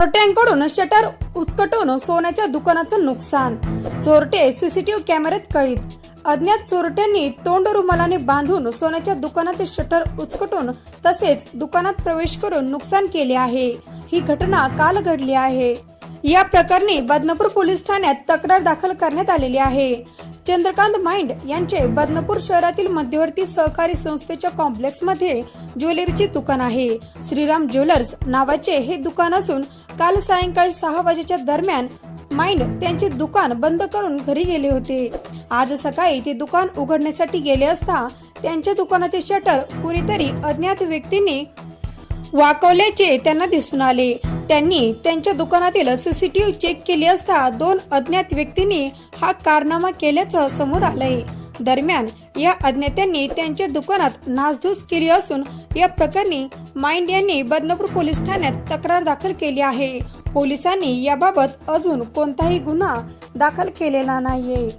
चोरट्यांकडून shutter उचकटून सोन्याच्या दुकानाचं नुकसान. चोरटे सीसीटीव्ही कॅमेऱ्यात कैद. अज्ञात चोरट्यांनी तोंड रुमालाने बांधून सोन्याच्या दुकानाचे शटर उचकटून तसेच दुकानात प्रवेश करून नुकसान केले आहे. ही घटना काल घडली आहे. या प्रकरणी बदनापूर पोलीस ठाण्यात तक्रार दाखल करण्यात आलेली आहे. चंद्रकांत माइंड यांचे बदनापूर शहरातील मध्यवर्ती सहकारी संस्थेच्या कॉम्प्लेक्समध्ये ज्वेलरीचे दुकान आहे. श्रीराम ज्वेलर्स नावाचे हे दुकान असून काल सायंकाळी सहा वाजेच्या दरम्यान माइंड त्यांचे दुकान बंद करून घरी गेले होते. आज सकाळी ते दुकान उघडण्यासाठी गेले असता त्यांच्या दुकानाचे शटर कुणीतरी अज्ञात व्यक्तींनी वाकवल्याचे त्यांना दिसून आले. त्यांनी त्यांच्या दुकानातील सीसीटीव्ही चेक केली असता दोन अज्ञात व्यक्तींनी हा कारनामा केल्याचं समोर आलंय. दरम्यान या अज्ञात्यांनी त्यांच्या दुकानात नासधूस केली असून या प्रकरणी माइंड यांनी बदनापूर पोलीस ठाण्यात तक्रार दाखल केली आहे. पोलिसांनी याबाबत अजून कोणताही गुन्हा दाखल केलेला नाहीये.